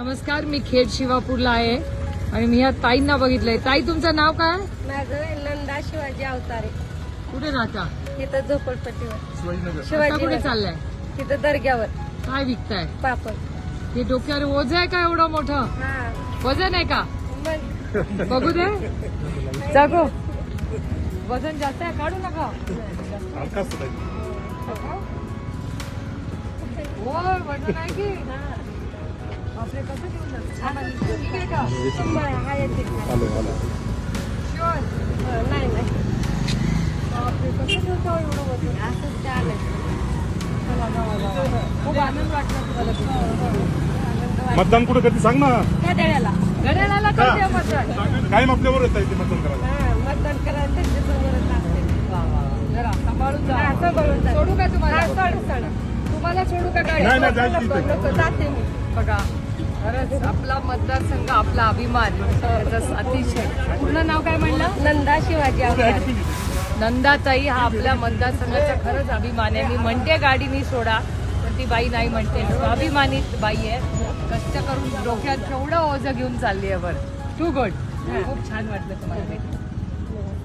नमस्कार मी खेड शिवापूरला आहे आणि मी ह्या ताईंना बघितलंय. ताई तुमचं नाव काय? माझं नंदा शिवाजी अवतारे. कुठे राहता? तिथं झोपडपट्टीवर. आता शिवाजी कुठे नगर. चाललाय? तिथं दर्ग्यावर. काय विकताय? पापड. हे डोक्यावर ओझ आहे का एवढं मोठं? हा. वजन आहे का? मग बघू दे. जागो. वजन जास्त आहे काढू नका. की का? हा वजन? आहे चला, मतदान कुठं कधी सांग ना. देण्याला घड्याळाला करते मतदान? कायम आपल्यावर येत आहे ते मतदान करायला? हा मतदान जरा सांभाळून जा. हा, सांभाळून जा. सोडू का तुम्हाला? हा, सोडू. तुम्हाला सोडू का जाते मी. बघा खरंच आपला मतदारसंघ आपला अभिमान. त्याचा अतिशय. पूर्ण नाव काय म्हणलं? नंदा शिवाजी नंदाताई हा आपल्या मतदारसंघाचा खरंच अभिमान आहे. मी म्हणते गाडी मी सोडा पण ती बाई नाही म्हणते. स्वाभिमानी बाई आहे. कष्ट करून डोक्यात केवढं ओझं घेऊन चालली आहे बरं टू गुड खूप छान वाटलं तुम्हाला. भेटून